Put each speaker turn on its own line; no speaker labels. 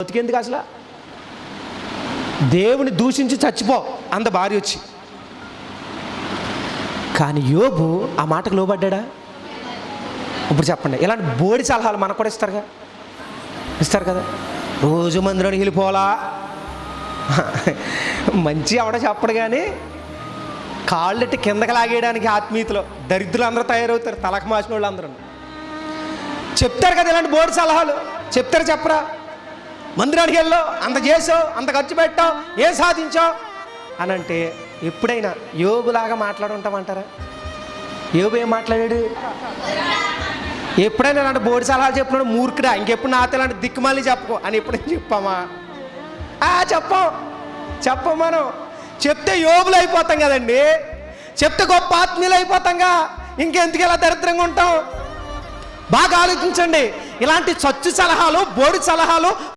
బతికేందుకు అసలు? దేవుని దూషించి చచ్చిపో అంత భార్య వచ్చి. కానీ యోబు ఆ మాటకు లోబడ్డా ఇప్పుడు చెప్పండి ఇలాంటి బోడి సలహాలు మనకు కూడా ఇస్తారుగా? ఇస్తారు కదా? రోజు మందిరానికి వెళ్ళిపోవాలా? మంచి అవడ చెప్పడు కానీ కాళ్ళెట్టి కిందకి లాగేయడానికి ఆత్మీయతలో దరిద్రులు అందరూ తయారవుతారు తలకు మాసిన వాళ్ళు అందరూ చెప్తారు కదా ఇలాంటి బోర్డు సలహాలు? చెప్తారు చెప్పరా? మందిరానికి వెళ్ళో అంత చేసావు అంత ఖర్చు పెట్టావు ఏం సాధించావు? అని అంటే ఎప్పుడైనా యోగులాగా మాట్లాడుంటామంటారా? యోగు ఏం మాట్లాడాడు? ఎప్పుడైనా ఇలాంటి బోడి సలహాలు చెప్పినాడు మూర్ఖుడా ఇంకెప్పుడు నాతో ఇలాంటి దిక్కుమాలి చెప్పుకో అని ఎప్పుడైనా చెప్పామా? ఆ చెప్పం చెప్పం మనం. చెప్తే యోగులు అయిపోతాం కదండి. చెప్తే గొప్ప ఆత్మీయులు అయిపోతాంగా. ఇంకెందుకు ఇలా దరిద్రంగా ఉంటాం? బాగా ఆలోచించండి. ఇలాంటి చచ్చు సలహాలు బోడి సలహాలు